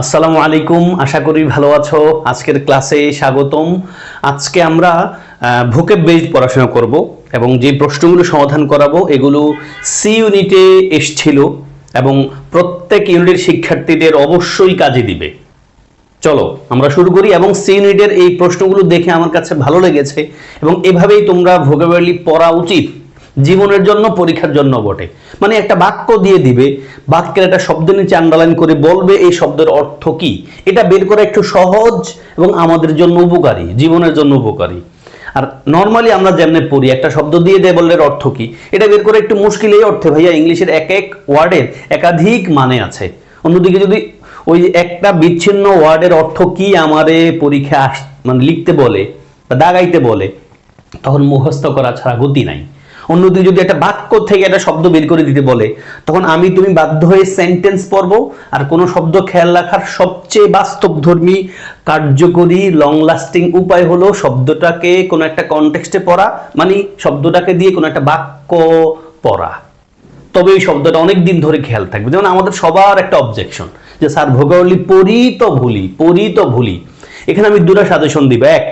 আসসালামু আলাইকুম, আশা করি ভালো আছো। আজকের ক্লাসে স্বাগতম। আজকে আমরা ভোকেব বেসড পড়াশোনা করব এবং যে প্রশ্নগুলো সমাধান করাবো, এগুলো সি ইউনিটে এসছিল এবং প্রত্যেক ইউনিটের শিক্ষার্থীদের অবশ্যই কাজে দিবে। চলো, আমরা শুরু করি এবং সি ইউনিটের এই প্রশ্নগুলো দেখে আমার কাছে ভালো লেগেছে এবং এভাবেই তোমরা ভোকেবুলারি পড়া উচিত। জীবনের জন্য, পরীক্ষার জন্য বটে। মানে একটা বাক্য দিয়ে দিবে, বাক্যের একটা শব্দ নিচে আন্ডারলাইন করে বলবে, এই শব্দের অর্থ কি? এটা বের করা একটু সহজ এবং আমাদের জন্য উপকারী, জীবনের জন্য উপকারী। আর নর্মালি আমরা যেমনি পড়ি, একটা শব্দ দিয়ে দেয় বললে অর্থ কি? এটা বের করে একটু মুশকিল এই অর্থে, ভাইয়া ইংলিশের এক এক ওয়ার্ডের একাধিক মানে আছে। অন্যদিকে যদি ওই একটা বিচ্ছিন্ন ওয়ার্ডের অর্থ কি আমারে পরীক্ষা আস মানে লিখতে বলে বা দাগাইতে বলে, তখন মুখস্থ করা ছাড়া গতি নাই। অন্যদিকে যদি একটা বাক্য থেকে একটা শব্দ বের করে দিতে বলে, তখন আমি তুমি বাধ্য হয়ে সেন্টেন্স পড়ব, আর কোনো শব্দ খেয়াল রাখার সবচেয়ে বাস্তবধর্মী কার্যকরী লং লাস্টিং উপায় হলো শব্দটাকে কোনো একটা কনটেক্সটে পড়া মানে শব্দটাকে দিয়ে কোনো একটা বাক্য পড়া। তবে এই শব্দটা অনেক দিন ধরে খেয়াল থাকবে। যেমন আমাদের সবার একটা অবজেকশন যে, স্যার, ভোগাবলী পড়ি তো ভুলি, পড়ি তো ভুলি। এখানে আমি দুটা সাজেশন দিব। এক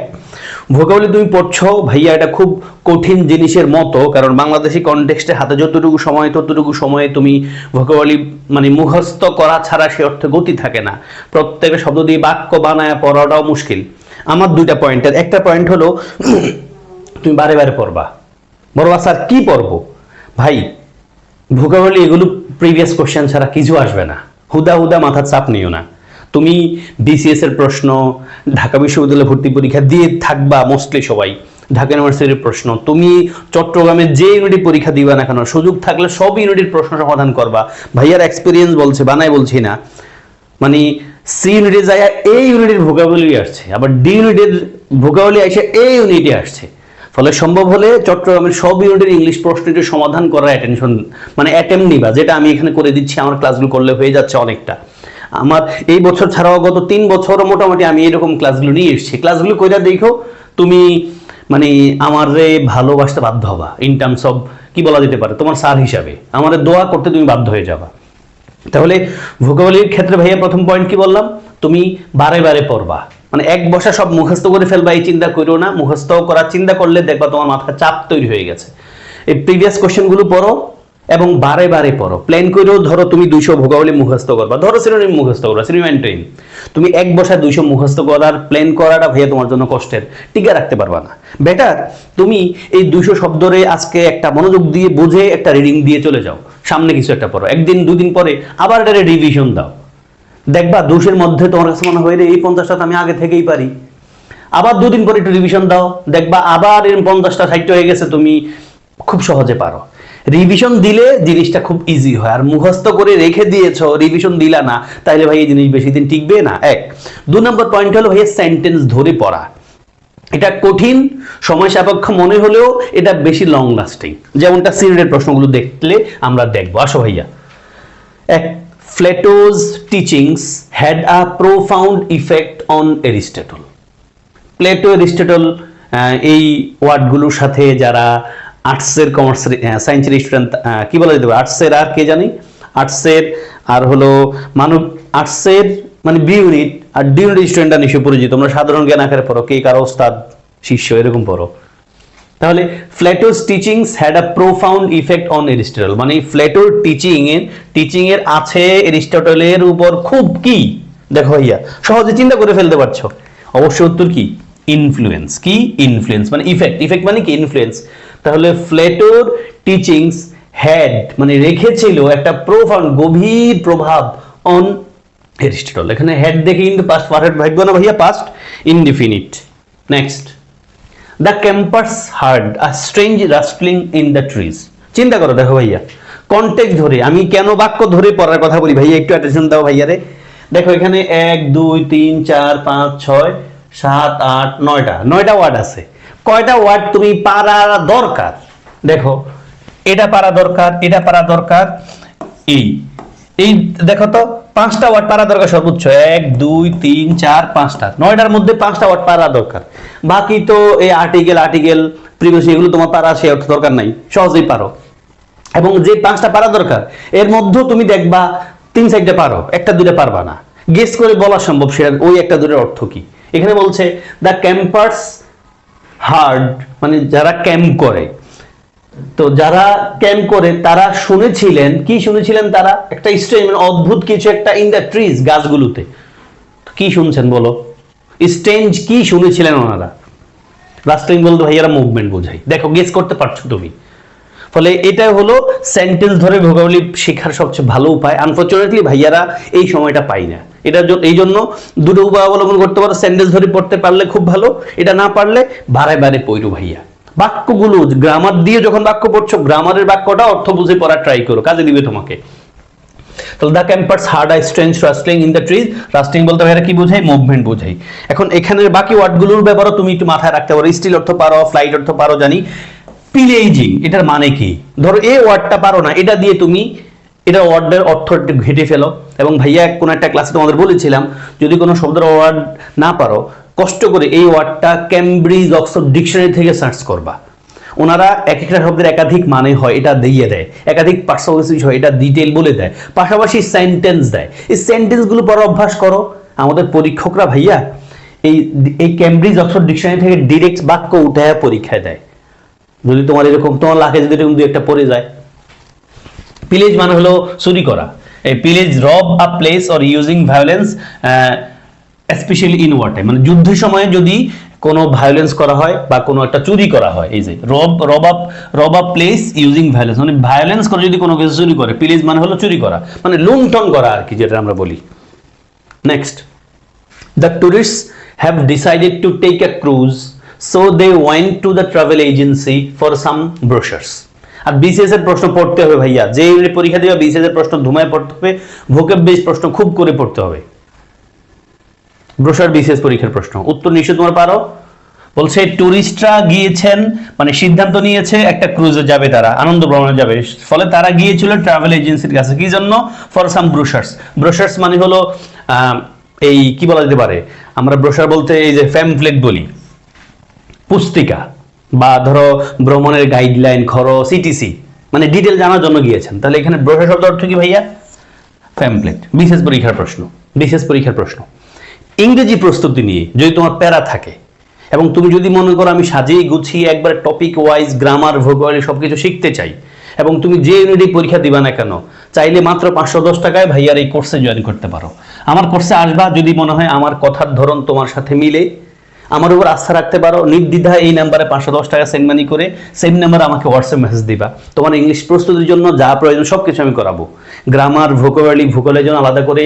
ভোগাবলী তুমি পড়ছো, ভাইয়া, এটা খুব কঠিন জিনিসের মতো, কারণ বাংলাদেশি কনটেক্সটে হাতে যতটুকু সময়, ততটুকু সময়ে তুমি ভোগাবলী মানে মুখস্থ করা ছাড়া সে অর্থে গতি থাকে না। প্রত্যেকের শব্দ দিয়ে বাক্য বানায় পড়াটাও মুশকিল। আমার দুইটা পয়েন্টের একটা পয়েন্ট হলো, তুমি বারে বারে পড়বা। বড় স্যার কি পড়ব? ভাই, ভোগাবলী এগুলো প্রিভিয়াস কোশ্চেন ছাড়া কিছু আসবে না। হুদা হুদা মাথার চাপ নিও না। তুমি বিসিএস এর প্রশ্ন, ঢাকা বিশ্ববিদ্যালয়ে ভর্তি পরীক্ষা দিয়ে থাকবা মোস্টলি সবাই। ঢাকা ইউনিভার্সিটির প্রশ্ন, তুমি চট্টগ্রামে যে ইউনিটি পরীক্ষা দিবা না কেন, সুযোগ থাকলে সব ইউনিটির প্রশ্ন সমাধান করবা। ভাইয়ার এক্সপিরিয়েন্স বলছে বানাই বলছি না। মানে সি ইউনিটে যায় এই ইউনিটের ভোকাবুলারি আসছে, আবার ডি ইউনিটের ভোকাবুলারি এসে এই ইউনিটে আসছে। ফলে সম্ভব হলে চট্টগ্রামের সব ইউনিটের ইংলিশ প্রশ্নটির সমাধান করার অ্যাটেনশন মানে অ্যাটেম নিবা, যেটা আমি এখানে করে দিচ্ছি, আমার ক্লাসগুলো করলে হয়ে যাচ্ছে অনেকটা। আমার এই বছর ছাড়াও গত তিন বছর মোটামুটি আমি এরকম ক্লাসগুলো নিয়ে এসেছি। ক্লাসগুলো কইরা দেখো, তুমি মানে আমার যে ভালোবাসতে বাধ্য হবা ইন টার্মস অফ কি বলা যেতে পারে, তোমার স্যার হিসাবে। আমাদের দোয়া করতে তুমি বাধ্য হয়ে যাবা। তাহলে ভোকাবলির ক্ষেত্রে ভাইয়া প্রথম পয়েন্ট কি বললাম? তুমি বারে বারে পড়বা। মানে এক বসা সব মুখস্থ করে ফেলবা, এই চিন্তা করো না। মুখস্থ করার চিন্তা করলে দেখবা তোমার মাথায় চাপ তৈরি হয়ে গেছে। এই প্রিভিয়াস কোশ্চেনগুলো পড়ো। এবং বারে বারে পড়ো। প্ল্যান করেও ধরো তুমি দুইশো ভোগাবলী মুখস্থ করবা। ধরো সিনোনিম মুখস্থ করবা সিনোনিম তুমি এক বসা দুইশো মুখস্থ করার প্ল্যান করাটা ভাইয়া তোমার জন্য কষ্টের। টিকে রাখতে পারবা না। বেটার তুমি এই দুইশো শব্দরে আজকে একটা মনোযোগ দিয়ে বুঝে একটা রিডিং দিয়ে চলে যাও। সামনে কিছু একটা পড়ো। একদিন, দুদিন পরে আবার এটা রিভিশন দাও। দেখবা দুশের মধ্যে তোমার কাছে মনে হয় রে, এই পঞ্চাশটা আমি আগে থেকেই পারি। আবার দুদিন পরে একটু রিভিশন দাও। দেখবা আবার এরকম পঞ্চাশটা সাহিত্য হয়ে গেছে, তুমি খুব সহজে পারো। রিভিশন দিলে জিনিসটা খুব ইজি হয়। আর মুখস্থ করে রেখে দিয়েছ রিভিশন দিলা না, তাইলে ভাই এই জিনিস বেশি দিন টিকবে না। এক। দু নম্বর পয়েন্ট হলো ভাই সেন্টেন্স ধরে পড়া। এটা কঠিন, সময় সাপেক্ষ মনে হলেও এটা বেশি লং লাস্টিং যেমনটা সিরিয়ালের প্রশ্নগুলো দেখলে আমরা দেখব। আসো ভাইয়া। এক Plato's teachings had a profound effect on Aristotle Plato Aristotle এই ওয়ার্ডগুলোর সাথে যারা আর্টসের কমার্স সায়েন্সের স্টুডেন্ট কি বলা যেতে পারে আর্টসের আর কে জানি? আর্টসের আর হলো মানব, আর্টসের মানে বি ইউনিট আর ডি ইউনিট স্টুডেন্টরা নিশ্চয় পরিচিত। তোমরা সাধারণ জ্ঞান আকারে পড়ো, কে কারও ওস্তাদ, শিষ্য, এরকম পড়ো। তাহলে Plato's teachings had a profound effect on Aristotle মানে ফ্ল্যাটোর টিচিং এর টিচিং এর আছে এরিস্টটলের উপর খুব কি? দেখো ভাইয়া, সহজে চিন্তা করে ফেলতে পারছ। অবশ্য উত্তর কি? ইনফ্লুয়েন্স কি? ইনফ্লুয়েন্স মানে ইফেক্ট ইফেক্ট মানে কি? ইনফ্লুয়েন্স তাহলে ফ্ল্যাটোর টিচিংস হ্যাড মানে রেখেছিল একটা প্রোফাউন্ড গভীর প্রভাব অন এরিস্টটল এখানে হেড দেখে কিন্তু পাস্ট পারফেক্ট ভাগ্য না ভাইয়া past indefinite next the campus heard a strange rustling in the trees চিন্তা করো, দেখো ভাইয়া কন্টেক্ট ধরে, আমি কেন বাক্য ধরে পড়ার কথা বলি? ভাইয়া, একটু অ্যাটেনশন দাও ভাইয়া রে দেখো এখানে এক, দুই, তিন, চার, পাঁচ, ছয়, সাত, আট, নয়টা। নয়টা ওয়ার্ড আছে। কয়টা ওয়ার্ড তুমি পারা দরকার? দেখো, এটা পারা দরকার, এটা পারা দরকার, এই। এই দেখো তো, পাঁচটা ওয়ার্ড পারা দরকার সর্বোচ্চ। এক, দুই, তিন, চার, পাঁচটা। নয়টার মধ্যে পাঁচটা ওয়ার্ড পারা দরকার। বাকি তো এই আর্টিকেল আর্টিকেল প্রিভিয়াস এগুলো তোমার পারা, সে অর্থ দরকার নাই। সহজেই পারো। এবং যে পাঁচটা পারা দরকার, এর মধ্যেও তুমি দেখবা তিন সাইডটা পারো, একটা দুইটা পারবা না। গেস করে বলা সম্ভব, সেটা ওই একটা দুটোর অর্থ কি? এখানে বলছে দ্য ক্যাম্পার্স হার্ড মানে যারা ক্যাম্প করে। তো যারা ক্যাম্প করে, তারা শুনেছিলেন, কি শুনেছিলেন তারা? একটা স্ট্রেঞ্জ মানে অদ্ভুত কিছু, একটা ইন দ্য ট্রিজ গাছগুলোতে। কি শুনছেন বলো? স্ট্রেঞ্জ কি শুনেছিলেন ওনারা? লাস্ট টাইম বলতে ভাইয়ারা মুভমেন্ট বোঝাই। দেখো গেস করতে পারছ তুমি। ফলে এটা হলো সেন্টেন্স ধরে ভোগাবলি শেখার সবচেয়ে ভালো উপায়। আনফর্চুনেটলি ভাইয়ারা এই সময়টা পাই না। এটা এই জন্য দুটো উপায় অবলম্বন করতে পারো। সেন্টেন্স ধরে পড়তে পারলে খুব ভালো। এটা না পারলে বারে বারে পইরো ভাইয়া। বাক্যগুলো গ্রামার দিয়ে যখন বাক্য পড়ছো গ্রামারের বাক্যটা অর্থ বুঝে পড়া ট্রাই করো। কাজে দিবে তোমাকে। তাহলে the campers heard I strange rustling in the trees rustling বলতে ভাইরা কি বোঝায়? মুভমেন্ট বোঝাই এখন এখানের বাকি ওয়ার্ডগুলোর ব্যাপারও তুমি একটু মাথায় রাখতে পারো। স্টিল অর্থ পারো ফ্লাইট অর্থ পারো, জানি। পিলেজিং এটার মানে কি? ধরো এই ওয়ার্ডটা পারো না, এটা দিয়ে তুমি, এটা ওয়ার্ডের অর্থ ঘেটে ফেলো। এবং ভাইয়া, কোন একটা ক্লাসে তোমাদের বলেছিলাম, যদি কোনো শব্দের ওয়ার্ড না পারো, কষ্ট করে এই ওয়ার্ডটা ক্যামব্রিজ অক্সফোর্ড ডিকশনারি থেকে সার্চ করবা। ওনারা এক একটা শব্দের একাধিক মানে হয়, এটা দিয়ে দেয়। একাধিক পার্সোনালিটি হয়, এটা ডিটেল বলে দেয়। পাশাপাশি সেন্টেন্স দেয়। এই সেন্টেন্সগুলো পড়া অভ্যাস করো। আমাদের পরীক্ষকরা ভাইয়া, এই এই ক্যামব্রিজ অক্সফোর্ড ডিকশনারি থেকে ডিরেক্ট বাক্য উঠে পরীক্ষায় দেয়। যদি তোমার এরকম তোমার লাখে যদি এরকম দু একটা পড়ে যায়। পিলেজ মানে হলো চুরি করা। এই pillage rob a place or using violence specially in war time মানে যুদ্ধের সময়ে যদি কোনো ভায়োলেন্স করা হয় বা কোনো একটা চুরি করা হয় এই যে rob rob up rob up place using violence মানে ভায়োলেন্স করে যদি কোনো কিছু চুরি করে পিলেজ মানে হলো চুরি করা। মানে লুণ্ঠন করা আর কি যেটা আমরা বলি। Next the tourists have decided to take a cruise, so they went to the travel agency for some brochures. আর বিসিএস এর প্রশ্ন পড়তে হবে ভাইয়া। যে পরীক্ষা দিবে বিসিএস এর প্রশ্ন ধুমায় পড়তে হবে ভোকেব বেস প্রশ্ন খুব করে পড়তে হবে। ব্রোশার বিসিএস পরীক্ষার প্রশ্ন। উত্তর নিশ্চয় তোমার পারো। বলছে, টুরিস্টরা গিয়েছেন মানে সিদ্ধান্ত নিয়েছে, একটা ক্রুজে যাবে তারা, আনন্দ ভ্রমণে যাবে। ফলে তারা গিয়েছিল ট্রাভেল এজেন্সির কাছে। কি জন্য? ফর সাম ব্রোশার্স ব্রোশার্স মানে হলো এই, কি বলা যেতে পারে? আমরা ব্রোশার বলতে এই যে ফ্যামফ্লেট বলি। পুস্তিকা বা ধরো ভ্রমণের গাইডলাইন খরচ সিটিসি মানে ডিটেল জানার জন্য গিয়েছেন। তাহলে এখানে ব্রোশার শব্দ অর্থ কি ভাইয়া? প্যাম্পলেট বিশেষ পরীক্ষার প্রশ্ন। বিশেষ পরীক্ষার প্রশ্ন। ইংরেজি প্রস্তুতি নিয়ে যদি তোমার প্যারা থাকে এবং তুমি যদি মনে করো আমি সাজিয়ে গুছিয়ে একবার টপিক ওয়াইজ গ্রামার ভূগোল সবকিছু শিখতে চাই এবং তুমি যে ইউনিটে পরীক্ষা দিবা না কেন চাইলে মাত্র পাঁচশো দশ টাকায় ভাইয়ার এই কোর্সে জয়েন করতে পারো। আমার কোর্সে আসবা যদি মনে হয় আমার কথার ধরন তোমার সাথে মিলে আমার উপর আস্থা রাখতে পারো। নির্দ্বিধা এই নাম্বারে পাঁচশো দশ টাকা সেন্ড মানি করে সেম নাম্বারে আমাকে হোয়াটসঅ্যাপ মেসেজ দিবা। তোমার ইংলিশ প্রস্তুতির জন্য যা প্রয়োজন সব কিছু আমি করাবো। গ্রামার ভোকাবুলারি ভূগোলের জন্য আলাদা করে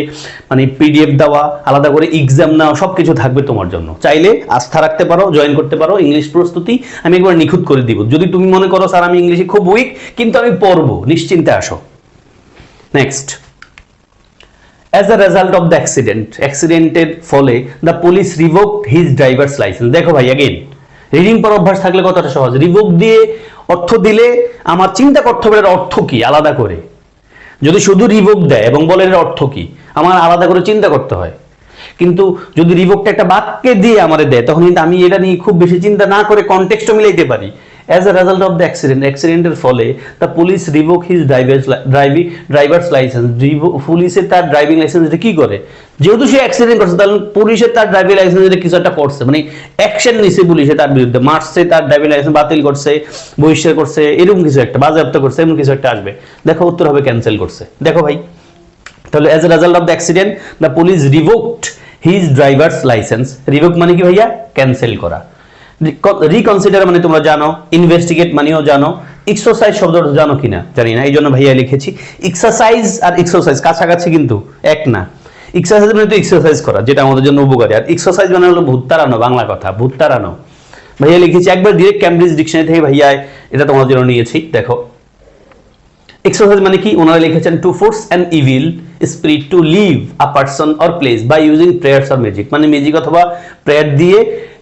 মানে পিডিএফ দেওয়া, আলাদা করে এক্সাম নেওয়া সব কিছু থাকবে তোমার জন্য। চাইলে আস্থা রাখতে পারো জয়েন করতে পারো ইংলিশ প্রস্তুতি আমি একবার নিখুঁত করে দিব। যদি তুমি মনে করো, স্যার, আমি ইংলিশে খুব উইক কিন্তু আমি পড়ব। নিশ্চিন্তে আসো। Next as a result of the accident অ্যাক্সিডেন্টের ফলে the police revoked his driver's licence দেখো ভাই অ্যাগেন রিডিং পর অভ্যাস থাকলে কতটা সহজ? রিভোক দিয়ে অর্থ দিলে আমার চিন্তা করতে হবে এর অর্থ কি? আলাদা করে। যদি শুধু রিভোক দেয় এবং বলে এর অর্থ কি? আমার আলাদা করে চিন্তা করতে হয়। কিন্তু যদি রিভোকটা একটা বাক্যে দিয়ে আমাদের দেয়, তখন কিন্তু আমি এটা নিয়ে খুব বেশি চিন্তা না করে কনটেক্সটও মিলাইতে পারি। As a result of the accident অ্যাক্সিডেন্টের ফলে the police revoke his driver's driving driver's licence পুলিশের তার ড্রাইভিং লাইসেন্সটা কি করে? যেহেতু সে অ্যাক্সিডেন্ট করছে, তাহলে পুলিশের তার ড্রাইভিং লাইসেন্সে কিছু একটা করছে। মানে অ্যাকশন নিছে পুলিশে তার বিরুদ্ধে। মারছে, তার ড্রাইভিং লাইসেন্স বাতিল করছে, বহিষ্কার করছে, এরকম কিছু একটা, বাজেয়াপ্ত করছে, এমন কিছু একটা আসবে। দেখো, উত্তর হবে ক্যান্সেল করছে। দেখো ভাই, তাহলে as a result of the accident the police revoked his driver's licence revoke মানে কি ভাইয়া? ক্যান্সেল করা। রিকনসিডার মানে তোমরা জানো ইনভেস্টিগেট মানেও জানো এক্সারসাইজ শব্দটা জানো কিনা, জানি না এই জন্য ভাইয়া লিখেছি। এক্সারসাইজ আর এক্সারসাইজ কাছাকাছি কিন্তু এক না। এক্সারসাইজ মানে তো এক্সারসাইজ করা, যেটা আমাদের জন্য উপকারী। আর এক্সারসাইজ মানে হলো ভূত তাড়ানো, বাংলা কথা, ভূত তাড়ানো। ভাইয়া লিখেছি, একবার ডিরেক্ট ক্যামব্রিজ ডিকশনারি থেকে ভাইয়া এটা তোমাদের জন্য নিয়েছি, দেখো। এক্সারসাইজ মানে কি? ওনারা লিখেছেন to force an evil spirit to leave a person or place by using prayers or magic মানে ম্যাজিক অথবা প্রেয়ার দিয়ে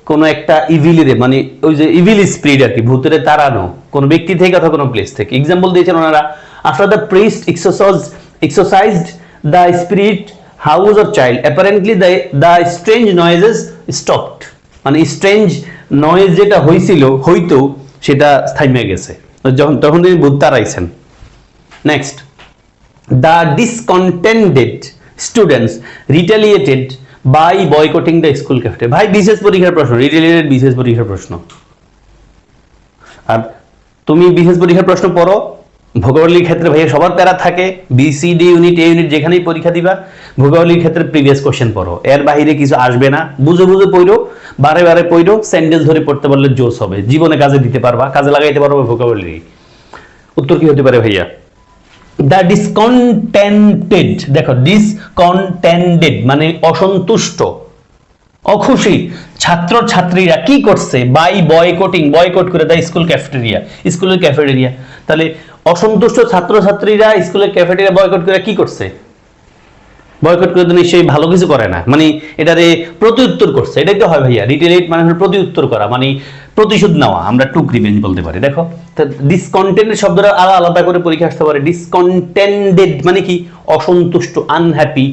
কোনো একটা ইভিলের মানে ওই যে ইভিল স্পিরিট আর কি, ভূতের তাড়ানো, কোনো ব্যক্তি থেকে অথবা কোনো প্লেস থেকে। এক্সাম্পল দিয়েছেন ওনারা after the priest exercise exercised the spirit house of child apparently the the strange noises stopped মানে স্ট্রেঞ্জ নয়েজ যেটা হয়েছিল হইতো, সেটা থাইমে গেছে। যখন, তখন তিনি ভূত তাড়াইছেন। Next the discontented students retaliated by boycotting the school cafeteria ভাই, বিশেষ পরীক্ষার প্রশ্ন রিটালিয়েটেড বিশেষ পরীক্ষার প্রশ্ন। আর তুমি বিশেষ পরীক্ষার প্রশ্ন পড়ো ভূগোলের ক্ষেত্রে ভাইয়া সবার প্যারা থাকে B C D unit A unit যেখানেই পরীক্ষা দিবা ভূগোলের ক্ষেত্রে প্রিভিয়াস কোশ্চেন পড়ো। এর বাইরে কিছু আসবে না। বুঝে বুঝে, পড়ো, বারে বারে পড়ো সেন্টেন্স ধরে পড়তে পারলে জোস হবে। জীবনে কাজে দিতে পারবা, কাজে লাগাইতে পারবে ভূগোলেরই উত্তর কি হতে পারে ভাইয়া? দ্য ডিসকন্টেন্টেড দেখো ডিসকন্টেন্টেড মানে অসন্তুষ্ট, অখুশি। ছাত্র ছাত্রীরা কি করছে? বাই বয়কটিং বয়কট করে দেয় স্কুল ক্যাফেটেরিয়া স্কুলের ক্যাফেটেরিয়া তাহলে অসন্তুষ্ট ছাত্র ছাত্রীরা স্কুলের ক্যাফেটেরিয়া বয়কট করে কি করছে? বয়কট করে তো নিশ্চয়ই ভালো কিছু করে না। মানে এটারে প্রতিউত্তর করছে। এটাই তো হয় ভাইয়া? রিটেলেট মানে হলো প্রতিউত্তর করা মানে প্রতিশোধ নেওয়া। আমরা টুক রিভেঞ্জ বলতে পারি। দেখো ডিসকন্টেন্টেড শব্দটা আলাদা আলাদা করে পরীক্ষা আসতে পারে। ডিসকন্টেন্টেড মানে কি? অসন্তুষ্ট আনহ্যাপি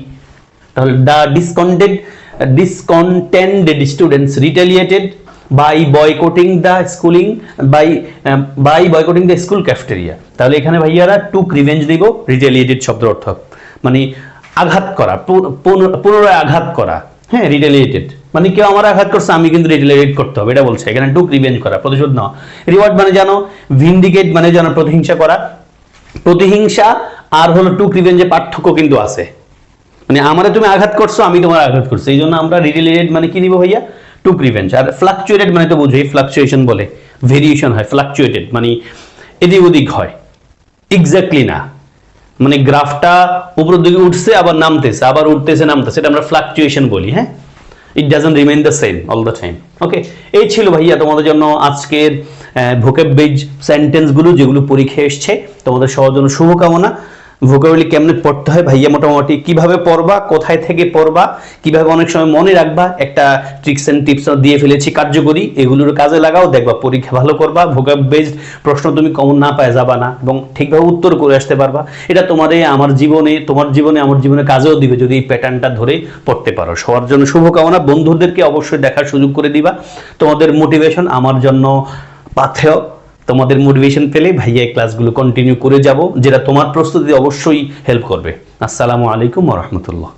তাহলে the discontented discontented students retaliated by boycotting the schooling by by boycotting the school cafeteria তাহলে এখানে ভাইয়ারা টুক রিভেঞ্জ দিব রিটেলিয়েটেড শব্দের অর্থ। মানে আঘাত করা, পুন- পুন- পুনরায় আঘাত করা হ্যাঁ রিটেলিয়েটেড মানে কেউ আমার আঘাত করছে, আমি কিন্তু রিটেলিয়েট করতে হবে, এটা বলছে। এখানে টুক রিভেঞ্জ করা, প্রতিশোধ নেওয়া রিওয়ার্ড মানে জানো ভিন্ডিকেট মানে জানো, প্রতিহিংসা করা। প্রতিহিংসা আর হলো টুক রিভেঞ্জে পার্থক্য কিন্তু আছে। মানে আমারে তুমি আঘাত করছ, আমি তোমার আঘাত করছি। এই জন্য আমরা রিটেলিয়েট মানে কি নিব ভাইয়া? টুক রিভেঞ্জ আর ফ্লাকচুয়েটেড মানে তো বুঝি ফ্লাকচুয়েশন বলে। ভেরিয়েশন হয় ফ্লাকচুয়েটেড মানে এদিক ওদিক হয়। এক্স্যাক্টলি না। মানে গ্রাফটা উপর দিকে উঠছে, আবার নামতেছে, আবার উঠতেছে, নামতেছে সেটা আমরা ফ্লাকচুয়েশন বলি হ্যাঁ? It doesn't remain the same all the time okay এই ছিল ভাইয়া তোমাদের জন্য আজকের ভোকেব বেজ সেন্টেন্সগুলো যেগুলো পরীক্ষা এসছে। তোমাদের সবার জন্য শুভকামনা। ভোকাবুলি কেমনে পড়তে হয় ভাইয়া মোটামুটি? কীভাবে পড়বা? কোথায় থেকে পড়বা? কীভাবে অনেক সময় মনে রাখবা? একটা ট্রিক্স এন্ড টিপস দিয়ে ফেলেছি কার্যকরী। এগুলোর কাজে লাগাও, দেখবা পরীক্ষা ভালো করবা ভোকাব বেসড প্রশ্ন তুমি কমন না পায়, যাবা না এবং ঠিকভাবে উত্তর করে আসতে পারবা। এটা তোমারে, আমার জীবনে, তোমার জীবনে, আমার জীবনে কাজেও দিবে যদি এই প্যাটার্নটা ধরে পড়তে পারো। সবার জন্য শুভকামনা। বন্ধুদেরকে অবশ্যই দেখার সুযোগ করে দিবা। তোমাদের মোটিভেশন আমার জন্য পাথেয়। তোমাদের মোটিভেশন পেলে ভাইয়া ক্লাসগুলো কন্টিনিউ করে যাব, যেটা তোমার প্রস্তুতি অবশ্যই হেল্প করবে। আসসালামু আলাইকুম রহমতুল্লাহ।